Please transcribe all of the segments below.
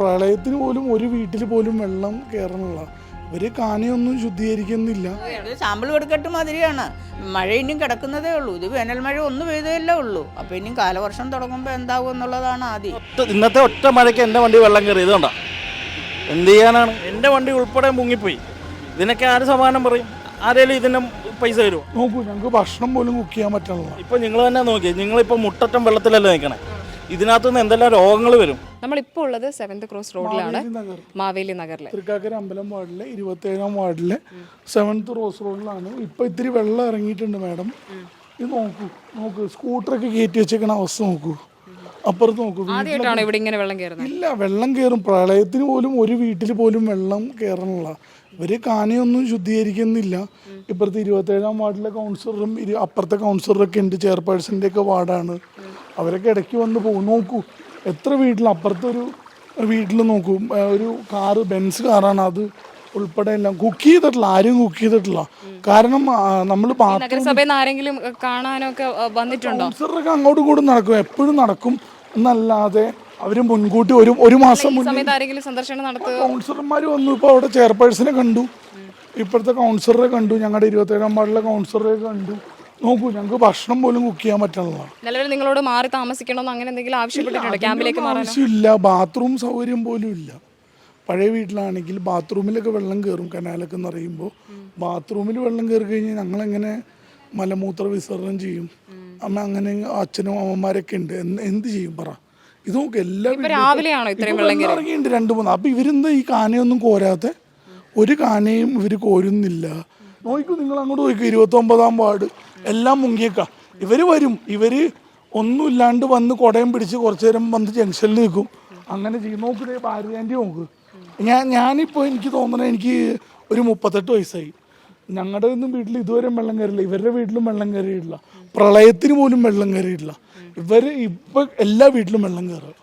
പ്രളയത്തിന് പോലും ഒരു വീട്ടിൽ പോലും വെള്ളം കയറണില്ല ഇവർ കാനയൊന്നും ശുദ്ധീകരിക്കുന്നില്ല. സാമ്പിൾ കൊടുക്കട്ട് മാതിരിയാണ്. മഴ ഇനിയും കിടക്കുന്നതേ ഉള്ളൂ. ഇത് വേനൽ മഴ ഒന്ന് പെയ്തതല്ലേ ഉള്ളൂ. അപ്പൊ ഇനിയും കാലവർഷം തുടങ്ങുമ്പോൾ എന്താകും എന്നുള്ളതാണ് ആദ്യം. ഒറ്റ ഇന്നത്തെ ഒറ്റ മഴയ്ക്ക് എന്റെ വണ്ടി വെള്ളം കയറി ഇതുകൊണ്ടാ എന്ത് ചെയ്യാനാണ്? എന്റെ വണ്ടി ഉൾപ്പെടെ മുങ്ങിപ്പോയി. ഇതിനൊക്കെ ആര് സമാനം പറയും? ആരേലും ഇതിന് പൈസ തരുമോ നോക്കൂ ഞങ്ങൾക്ക് ഭക്ഷണം പോലും കുക്ക് ചെയ്യാൻ പറ്റണില്ല ഇപ്പൊ നിങ്ങൾ തന്നെ നോക്കി നിങ്ങളിപ്പോ മുട്ടറ്റം വെള്ളത്തിലല്ലേ നിൽക്കണേ ഇതിനകത്തുനിന്ന് എന്തെല്ലാം രോഗങ്ങൾ വരും? നമ്മളിപ്പോൾ ഉള്ളത് സെവൻത് ക്രോസ് റോഡിലാണ് മാവേലി നഗറിൽ തൃക്കാക്കര അമ്പലം വാർഡിലെ ഇരുപത്തേഴാം വാർഡിലെ സെവൻത്ത് ക്രോസ് റോഡിലാണ് ഇപ്പൊ ഇത്തിരി വെള്ളം ഇറങ്ങിയിട്ടുണ്ട് മാഡം. ഇത് നോക്കൂ നോക്കൂ സ്കൂട്ടറൊക്കെ കയറ്റി വെച്ചേക്കണ അവസ്ഥ നോക്കൂ. അപ്പുറത്ത് നോക്കൂ ആദ്യമായിട്ടാണ് ഇവിടെ ഇങ്ങനെ വെള്ളം കയറുന്നത്? ഇല്ല വെള്ളം കയറും. പ്രളയത്തിന് പോലും ഒരു വീട്ടിൽ പോലും വെള്ളം കയറണില്ല. ഇവർ കാനയൊന്നും ശുദ്ധീകരിക്കുന്നില്ല. ഇപ്പുറത്തെ ഇരുപത്തേഴാം വാർഡിലെ കൗൺസിലറും അപ്പുറത്തെ കൗൺസിലറൊക്കെ ഉണ്ട് ചെയർപേഴ്സന്റെ ഒക്കെ വാർഡാണ്. അവരൊക്കെ ഇടയ്ക്ക് വന്ന് പോകും നോക്കൂ. എത്ര വീട്ടിൽ അപ്പുറത്തൊരു വീട്ടിൽ നോക്കൂ. ഒരു കാറ് ബെൻസ് കാറാണ് അത് ഉൾപ്പെടെ എല്ലാം കുക്ക് ചെയ്തിട്ടില്ല. ആരും കുക്ക് ചെയ്തിട്ടില്ല. കാരണം നമ്മൾ നഗരസഭയിൽ ആരെങ്കിലും കാണാനൊക്കെ വന്നിട്ടുണ്ടോ? അങ്ങോട്ടും ഇങ്ങോട്ടും നടക്കും. എപ്പോഴും നടക്കും. എന്നല്ലാതെ അവർ മുൻകൂട്ടി ഒരു ഒരു മാസം കൗൺസിലർമാർ വന്നു. ഇപ്പോൾ അവിടെ ചെയർപേഴ്സനെ കണ്ടു. ഇപ്പോഴത്തെ കൗൺസിലറെ കണ്ടു. ഞങ്ങളുടെ ഇരുപത്തേഴാം വാർഡിലെ കൗൺസിലറെ കണ്ടു. നോക്കൂ ഞങ്ങൾക്ക് ഭക്ഷണം പോലും കുക്ക് ചെയ്യാൻ പറ്റുന്നതാണ് നിലവിൽ നിങ്ങളോട് മാറി താമസിക്കണമെന്ന് അങ്ങനെ എന്തെങ്കിലും ആവശ്യപ്പെട്ടിട്ടുണ്ടോ? ക്യാമ്പിലേക്ക് ആവശ്യമില്ല. ബാത്റൂം സൗകര്യം പോലും ഇല്ല. പഴയ വീട്ടിലാണെങ്കിൽ ബാത്റൂമിലൊക്കെ വെള്ളം കയറും കനാലൊക്കെ എന്ന് പറയുമ്പോൾ ബാത്റൂമിൽ വെള്ളം കയറി കഴിഞ്ഞാൽ ഞങ്ങളെങ്ങനെ മലമൂത്ര വിസർജനം ചെയ്യും? അമ്മ അങ്ങനെ അച്ഛനും അമ്മമാരൊക്കെ ഉണ്ട്. എന്ത് ചെയ്യും പറ. ഇത് നോക്ക് എല്ലാ ഇറങ്ങിയിട്ടുണ്ട് രണ്ട് മൂന്ന്. അപ്പൊ ഇവരെന്താ ഈ കാനയൊന്നും കോരാത്ത? ഒരു കാനയും ഇവർ കോരുന്നില്ല. നോക്കൂ നിങ്ങൾ അങ്ങോട്ട് നോക്കൂ ഇരുപത്തി ഒമ്പതാം വാർഡ്. എല്ലാം മുങ്ങിയേക്കാ. ഇവർ വരും. ഇവർ ഒന്നുമില്ലാണ്ട് വന്ന് കുടയും പിടിച്ച് കുറച്ചു നേരം വന്ന് ജംഗ്ഷനിൽ നിൽക്കും. അങ്ങനെ ചെയ്യും. നോക്കൂ ഭാരതാന്റെ നോക്ക്. ഞാൻ ഞാനിപ്പോൾ എനിക്ക് തോന്നണത് എനിക്ക് ഒരു മുപ്പത്തെട്ട് വയസ്സായി. ഞങ്ങളുടെ ഒന്നും വീട്ടിൽ ഇതുവരെ വെള്ളം കയറില്ല ഇവരുടെ വീട്ടിലും വെള്ളം കയറിയിട്ടില്ല. പ്രളയത്തിന് പോലും വെള്ളം കയറിയിട്ടില്ല. ഇവർ ഇപ്പം എല്ലാ വീട്ടിലും വെള്ളം കയറുക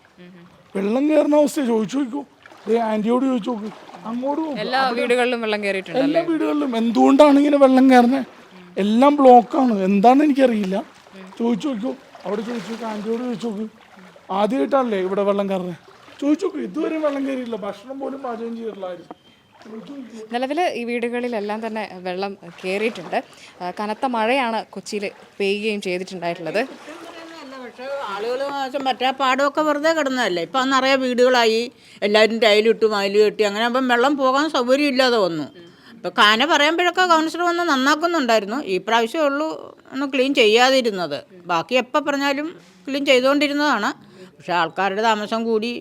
വെള്ളം കയറുന്ന അവസ്ഥ ചോദിച്ചു നോക്കൂ. ദേ ആന്റിയോട് ചോദിച്ചു നോക്ക്. അങ്ങോട്ട് എല്ലാ വീടുകളിലും വെള്ളം കയറിയിട്ടുണ്ട് എല്ലാ വീടുകളിലും. എന്തുകൊണ്ടാണ് ഇങ്ങനെ വെള്ളം കയറുന്നത് എല്ലാം ബ്ലോക്കാണ് എന്താണെന്ന് എനിക്കറിയില്ല. ചോദിച്ചു നോക്കൂ. അവിടെ ചോദിച്ചു നോക്കൂ. ആന്റിയോട് ചോദിച്ചു നോക്ക്. ആദ്യമായിട്ടാണല്ലേ ഇവിടെ വെള്ളം കയറുന്നത് ചോദിച്ചു നോക്കൂ. ഇതുവരെ വെള്ളം കയറിയില്ല ഭക്ഷണം പോലും പാചകം ചെയ്തിട്ടില്ല ആരും നിലവിൽ ഈ വീടുകളിലെല്ലാം തന്നെ വെള്ളം കയറിയിട്ടുണ്ട്. കനത്ത മഴയാണ് കൊച്ചിയിൽ പെയ്യുകയും ചെയ്തിട്ടുണ്ടായിട്ടുള്ളത്. പക്ഷേ ആളുകൾ മറ്റേ പാടമൊക്കെ വെറുതെ കിടന്നതല്ലേ? ഇപ്പം നിറയെ വീടുകളായി. എല്ലാവരും ടൈലിട്ടു മയിൽ കെട്ടി അങ്ങനെ അപ്പം വെള്ളം പോകാൻ സൗകര്യം ഇല്ലാതെ വന്നു. ഇപ്പം കാന പറയുമ്പോഴൊക്കെ കൗൺസിലർ വന്ന് നന്നാക്കുന്നുണ്ടായിരുന്നു. ഈ പ്രാവശ്യമേ ഉള്ളൂ ഒന്ന് ക്ലീൻ ചെയ്യാതിരുന്നത്. ബാക്കി എപ്പോൾ പറഞ്ഞാലും ക്ലീൻ ചെയ്തുകൊണ്ടിരുന്നതാണ് പക്ഷെ ആൾക്കാരുടെ താമസം കൂടി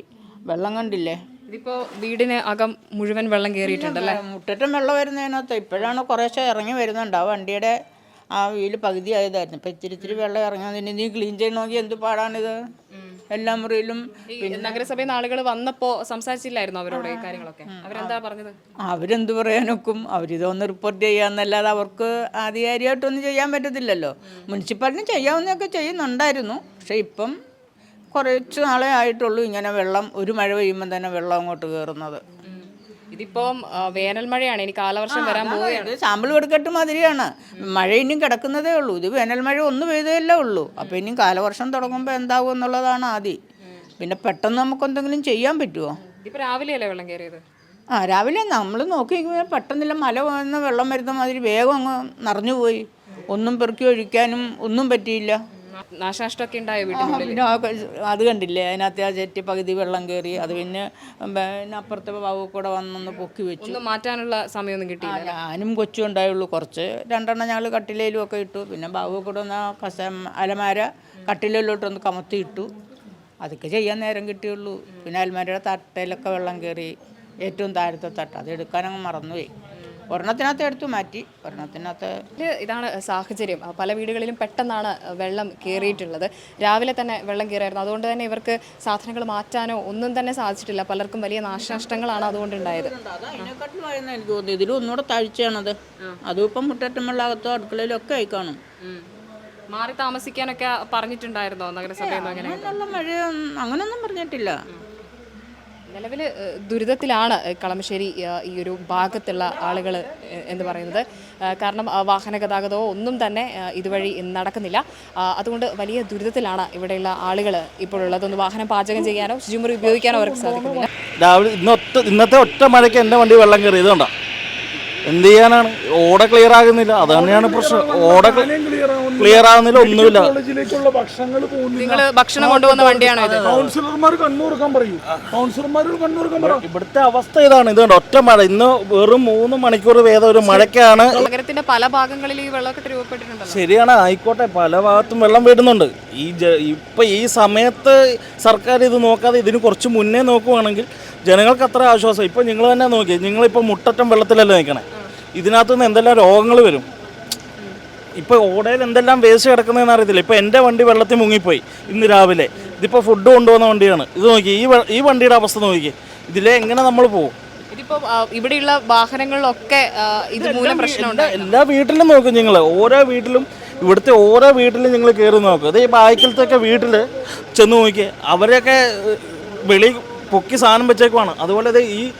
വെള്ളം കണ്ടില്ലേ? ഇതിപ്പോ വീടിന് അകം മുഴുവൻ വെള്ളം കയറിയിട്ടുണ്ടല്ലേ മുട്ടറ്റം വെള്ളം വരുന്നതിനകത്ത് ഇപ്പോഴാണ് കുറേശ്ശെ ഇറങ്ങി വരുന്നുണ്ട്. ആ വണ്ടിയുടെ ആ വീൽ പകുതി ആയതായിരുന്നു. ഇപ്പം ഇത്തിരി ഇത്തിരി വെള്ളം ഇറങ്ങുന്നതിന് നീ ക്ലീൻ ചെയ്യണമെങ്കിൽ എന്ത് പാടാണിത്? എല്ലാ മുറിയിലും നഗരസഭയിൽ ആളുകൾ വന്നപ്പോ സംസാരിച്ചില്ലായിരുന്നു അവരോട് കാര്യങ്ങളൊക്കെ? അവരെന്താ പറഞ്ഞത്? അവരെന്ത് പറയാനൊക്കും. അവരിതൊന്ന് റിപ്പോർട്ട് ചെയ്യാന്നല്ലാതെ അവർക്ക് ആധികാരികമായിട്ടൊന്നും ചെയ്യാൻ പറ്റത്തില്ലല്ലോ. മുനിസിപ്പാലിറ്റി ചെയ്യാവുന്നതൊക്കെ ചെയ്യുന്നുണ്ടായിരുന്നു. പക്ഷെ ഇപ്പം കുറച്ച് നാളെ ആയിട്ടുള്ളൂ ഇങ്ങനെ വെള്ളം ഒരു മഴ പെയ്യുമ്പോൾ തന്നെ വെള്ളം അങ്ങോട്ട് കയറുന്നത് ഇതിപ്പം വേനൽ മഴയാണ്. ഇനി കാലവർഷം വരാൻ പോവുകയാണ്. സാമ്പിൾ കൊടുക്കട്ട് മാതിരിയാണ്. മഴ ഇനിയും കിടക്കുന്നതേ ഉള്ളൂ. ഇത് വേനൽ മഴ ഒന്ന് പെയ്തതല്ലേ ഉള്ളൂ. അപ്പോൾ ഇനിയും കാലവർഷം തുടങ്ങുമ്പോൾ എന്താകും എന്നുള്ളതാണ് ആദ്യം പിന്നെ പെട്ടെന്ന് നമുക്ക് എന്തെങ്കിലും ചെയ്യാൻ പറ്റുമോ ഇതിപ്പോ രാവിലെയല്ലേ വെള്ളം കയറിയത് ആ രാവിലെ നമ്മൾ നോക്കി പെട്ടെന്നില്ല മല വന്ന് വെള്ളം വരുന്ന മാതിരി വേഗം അങ്ങ് നിറഞ്ഞു പോയി. ഒന്നും പെറുക്കി ഒഴിക്കാനും ഒന്നും പറ്റിയില്ല. നാശനഷ്ടമൊക്കെ ഉണ്ടായോ ആ, വീട്ടിനുള്ളിൽ പിന്നെ അത് കണ്ടില്ലേ അതിനകത്ത് ആ ചെറ്റി പകുതി വെള്ളം കയറി അത് പിന്നെ പിന്നെ അപ്പുറത്തെ ബാബു കൂടെ വന്നൊന്ന് പൊക്കി വെച്ചു. ഒന്നും മാറ്റാനുള്ള സമയമൊന്നും കിട്ടി ഞാനും കൊച്ചും ഉണ്ടായുള്ളൂ കുറച്ച്. രണ്ടെണ്ണം ഞങ്ങൾ കട്ടിലേലും ഒക്കെ ഇട്ടു. പിന്നെ ബാബു കൂടെ ഒന്ന് ആ കസ അലമാര കട്ടിലേലോട്ടൊന്ന് കമത്തി ഇട്ടു. അതൊക്കെ ചെയ്യാൻ നേരം കിട്ടിയുള്ളൂ. പിന്നെ അലമാരയുടെ തട്ടയിലൊക്കെ വെള്ളം കയറി ഏറ്റവും താഴത്തെ തട്ട. അത് എടുക്കാനങ്ങ് മറന്നുപോയി. ഒരെണ്ണത്തിനകത്ത് എടുത്തു മാറ്റി ഒരെണ്ണത്തിനകത്ത് ഇതാണ് സാഹചര്യം. പല വീടുകളിലും പെട്ടെന്നാണ് വെള്ളം കയറിയിട്ടുള്ളത് രാവിലെ തന്നെ വെള്ളം കയറിയായിരുന്നു അതുകൊണ്ട് തന്നെ ഇവർക്ക് സാധനങ്ങൾ മാറ്റാനോ ഒന്നും തന്നെ സാധിച്ചിട്ടില്ല. പലർക്കും വലിയ നാശനഷ്ടങ്ങളാണ് അതുകൊണ്ട് ഉണ്ടായത് എനിക്ക് തോന്നുന്നു ഇതിലും ഒന്നുകൂടെ താഴ്ചയാണത്. അതും ഇപ്പം മുട്ടറ്റം വെള്ളാകത്തോ അടുക്കളയിലും ഒക്കെ ആയി കാണും. മാറി താമസിക്കാനൊക്കെ പറഞ്ഞിട്ടുണ്ടായിരുന്നോ നഗരസഭയിൽ നിന്ന് അങ്ങനെ? അങ്ങനൊന്നും പറഞ്ഞിട്ടില്ല. നിലവിൽ ദുരിതത്തിലാണ് കളമശ്ശേരി ഈ ഒരു ഭാഗത്തുള്ള ആളുകൾ എന്ന് പറയുന്നത്. കാരണം വാഹന ഗതാഗതമോ ഒന്നും തന്നെ ഇതുവഴി നടക്കുന്നില്ല. അതുകൊണ്ട് വലിയ ദുരിതത്തിലാണ് ഇവിടെയുള്ള ആളുകൾ ഇപ്പോഴുള്ളത് ഒന്ന് വാഹനം പാചകം ചെയ്യാനോ ശുചിമുറി ഉപയോഗിക്കാനോ അവർക്ക് സാധിക്കുന്നില്ല. രാവിലെ ഇന്നത്തെ ഇന്നത്തെ ഒറ്റ മഴയ്ക്ക് എന്റെ വണ്ടി വെള്ളം കയറി ഇതുകൊണ്ടാ എന്ത് ചെയ്യാനാണ്? ഓട ക്ലിയർ ആകുന്നില്ല. അത് തന്നെയാണ് പ്രശ്നം. ഓട ക്ലിയർ ആകുന്നില്ല ഒന്നുമില്ല. കോളേജിലേക്കുള്ള ഭക്ഷണങ്ങൾ നിങ്ങൾ ഭക്ഷണം കൊണ്ടുവന്ന വണ്ടിയാണോ ഇത്? കൗൺസിലർമാർ കണ്ണൂർക്കാൻ പറയൂ. കൗൺസിലർമാർ കണ്ണൂർക്കാൻ ഇവിടുത്തെ അവസ്ഥ ഇതാണ്. ഇത് ഒറ്റ മഴ. ഇന്ന് വെറും മൂന്ന് മണിക്കൂർ വേദം ഒരു മഴയ്ക്കാണ്. നഗരത്തിന്റെ പല ഭാഗങ്ങളിൽ ഈ വെള്ളമൊക്കെ രൂപപ്പെട്ടിട്ടുണ്ടല്ലോ. ശരിയാണ്. ആയിക്കോട്ടെ. പല ഭാഗത്തും വെള്ളം വരുന്നുണ്ട് ഈ ജ ഇപ്പം ഈ സമയത്ത് സർക്കാർ ഇത് നോക്കാതെ ഇതിന് കുറച്ച് മുന്നേ നോക്കുവാണെങ്കിൽ ജനങ്ങൾക്ക് അത്ര ആശ്വാസം. ഇപ്പൊ നിങ്ങൾ തന്നെ നോക്കി നിങ്ങളിപ്പോൾ മുട്ടറ്റം വെള്ളത്തിലല്ലേ നിൽക്കണേ ഇതിനകത്ത് നിന്ന് എന്തെല്ലാം രോഗങ്ങൾ വരും? ഇപ്പോൾ ഓടയിൽ എന്തെല്ലാം വേസ്റ്റ് കിടക്കുന്നതെന്ന് അറിയത്തില്ല. ഇപ്പോൾ എന്റെ വണ്ടി വെള്ളത്തിൽ മുങ്ങിപ്പോയി ഇന്ന് രാവിലെ. ഇതിപ്പോൾ ഫുഡ് കൊണ്ടുപോകുന്ന വണ്ടിയാണ്. ഇത് നോക്കി ഈ ഈ വണ്ടിയുടെ അവസ്ഥ നോക്കി. ഇതിലെ എങ്ങനെ നമ്മൾ പോകും ഇതിപ്പോ ഇവിടെയുള്ള വാഹനങ്ങളിലൊക്കെ ആ, ഇത് മൂലം പ്രശ്നമുണ്ട് എല്ലാ- വീട്ടിലും നോക്കും നിങ്ങൾ ഓരോ വീട്ടിലും ഇവിടുത്തെ ഓരോ വീട്ടിലും നിങ്ങൾ കയറി നോക്കും. അത് ഈ ബാക്കിലത്തൊക്കെ വീട്ടിൽ ചെന്ന് നോക്കി. അവരെയൊക്കെ വെളി പൊക്കി സാധനം വെച്ചേക്കുവാണ്. അതുപോലെ ഈ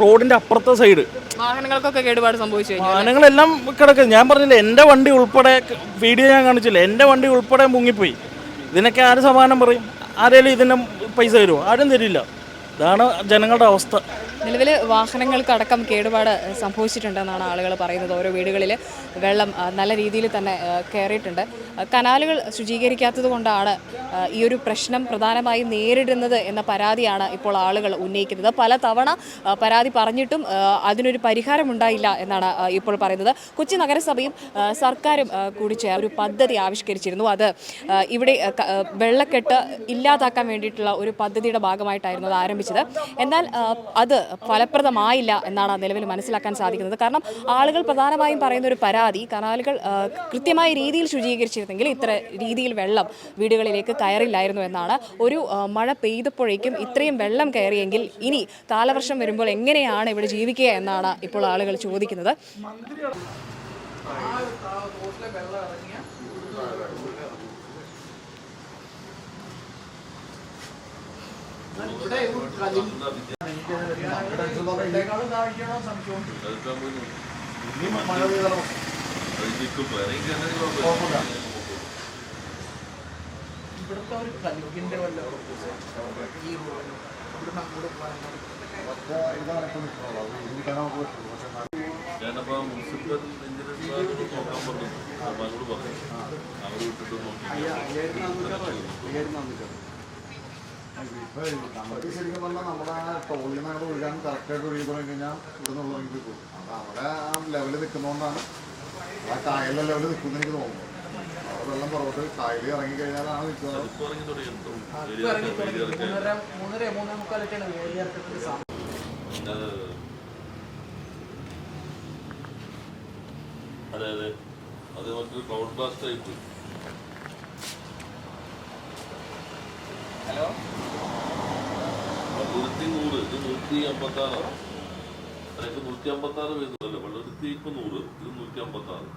റോഡിന്റെ അപ്പുറത്തെ സൈഡ് വാഹനങ്ങൾക്കൊക്കെ കേടുപാട് സംഭവിച്ചു വാഹനങ്ങളെല്ലാം കിടക്കും ഞാൻ പറഞ്ഞില്ല എന്റെ വണ്ടി ഉൾപ്പെടെ വീഡിയോ ഞാൻ കാണിച്ചില്ല എന്റെ വണ്ടി ഉൾപ്പെടെ മുങ്ങിപ്പോയി. ഇതിനൊക്കെ ആര് സമാനം പറയും? ആരെങ്കിലും ഇതിന് പൈസ തരുമോ ആരും തരില്ല. ഇതാണ് ജനങ്ങളുടെ അവസ്ഥ. നിലവിൽ വാഹനങ്ങൾക്കടക്കം കേടുപാട് സംഭവിച്ചിട്ടുണ്ടെന്നാണ് ആളുകൾ പറയുന്നത്. ഓരോ വീടുകളിൽ വെള്ളം നല്ല രീതിയിൽ തന്നെ കയറിയിട്ടുണ്ട് കനാലുകൾ ശുചീകരിക്കാത്തത് കൊണ്ടാണ് ഈ ഒരു പ്രശ്നം പ്രധാനമായി നേരിടുന്നത് എന്ന പരാതിയാണ് ഇപ്പോൾ ആളുകൾ ഉന്നയിക്കുന്നത്. പല തവണ പരാതി പറഞ്ഞിട്ടും അതിനൊരു പരിഹാരമുണ്ടായില്ല എന്നാണ് ഇപ്പോൾ പറയുന്നത്. കൊച്ചി നഗരസഭയും സർക്കാരും കൂടി ഒരു പദ്ധതി ആവിഷ്കരിച്ചിരുന്നു. അത് ഇവിടെ വെള്ളക്കെട്ട് ഇല്ലാതാക്കാൻ വേണ്ടിയിട്ടുള്ള ഒരു പദ്ധതിയുടെ ഭാഗമായിട്ടായിരുന്നു അത് ആരംഭിച്ചത്. എന്നാൽ അത് ഫലപ്രദമായില്ല എന്നാണ് നിലവിൽ മനസ്സിലാക്കാൻ സാധിക്കുന്നത് കാരണം ആളുകൾ പ്രധാനമായും പറയുന്ന ഒരു പരാതി കനാലുകൾ കൃത്യമായ രീതിയിൽ ശുചീകരിച്ചിരുന്നെങ്കിൽ ഇത്ര രീതിയിൽ വെള്ളം വീടുകളിലേക്ക് കയറില്ലായിരുന്നു എന്നാണ് ഒരു മഴ പെയ്തപ്പോഴേക്കും ഇത്രയും വെള്ളം കയറിയെങ്കിൽ ഇനി കാലവർഷം വരുമ്പോൾ എങ്ങനെയാണ് ഇവിടെ ജീവിക്കുക എന്നാണ് ഇപ്പോൾ ആളുകൾ ചോദിക്കുന്നത് ഞാനപ്പോൾ മുനിസിപ്പൽ എഞ്ചിനീയർമാരോട് നോക്കാൻ പറഞ്ഞു അവരോട് പറഞ്ഞു അവർ വിട്ടിട്ട് നോക്കി ഇപ്പൊ നമുക്ക് ശരിക്കും പറഞ്ഞാൽ നമ്മുടെ ടോളിൽ നിന്ന് അങ്ങോട്ട് ഒഴുകാൻ കറക്റ്റായിട്ട് ഒഴുകി തുടങ്ങി കഴിഞ്ഞാൽ ഇവിടെ നിന്ന് ഒഴുകി പോകും. അത് അവിടെ ആ ലെവലിൽ നിൽക്കുന്നതുകൊണ്ടാണ് ആ കായലിലെ ലെവലിൽ എനിക്ക് തോന്നുന്നു. അവിടെ വെള്ളം പുറത്ത് കായലിൽ ഇറങ്ങി കഴിഞ്ഞാലാണ് നിൽക്കുന്നത് അതെ അതെ അത് മറ്റൊരു ക്ലൗഡ് ബ്ലാസ്റ്റ് ആയിട്ട് പള്ളുരുത്തി നൂറ് ഇത് നൂറ്റി അമ്പത്തി ആറാണ് അതായത് നൂറ്റി അമ്പത്തി ആറ് വരുന്നതല്ലേ വെള്ളത്തി ഇപ്പൊ നൂറ് ഇത് നൂറ്റി അമ്പത്തി ആറ്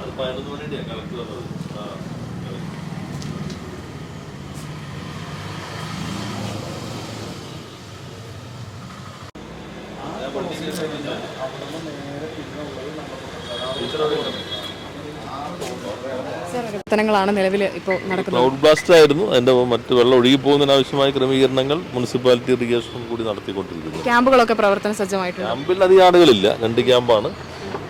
അത് പതിനൊന്ന് മണിയുടെയാണ് കണക്ക് വന്നത് ആ correct. ഞാൻ പഠിപ്പിക്കുന്ന ടീച്ചറോട് പ്രവർത്തനങ്ങളാണ് നിലവിൽ ഇപ്പോൾ നടക്കുന്നത്. ക്ലൗഡ് ബ്ലാസ്റ്റ് ആയിരുന്നു. അതിന്റെ മറ്റ് വെള്ളം ഒഴുകി പോകുന്നതിന് ആവശ്യമായ ക്രമീകരണങ്ങൾ മുനിസിപ്പാലിറ്റി ഇറിഗേഷൻ കൂടി നടത്തിക്കൊണ്ടിരിക്കുന്നു. ക്യാമ്പുകളൊക്കെ പ്രവർത്തന സജ്ജമായിട്ടുണ്ട്. ക്യാമ്പിൽ അധികം ആളുകളില്ല. രണ്ട് ക്യാമ്പാണ്.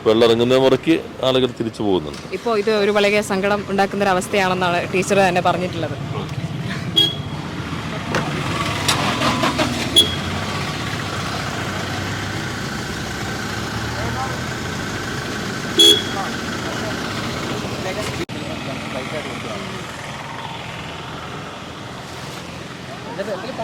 വെള്ളം ഇറങ്ങുന്ന മുറയ്ക്ക് ആളുകൾ തിരിച്ചു പോകുന്നുണ്ട്. ഇപ്പോൾ ഇത് ഒരു വളരെ സങ്കടം ഉണ്ടാക്കുന്ന ഒരു അവസ്ഥയാണെന്നാണ് ടീച്ചർ തന്നെ പറഞ്ഞിട്ടുള്ളത്. Let's go.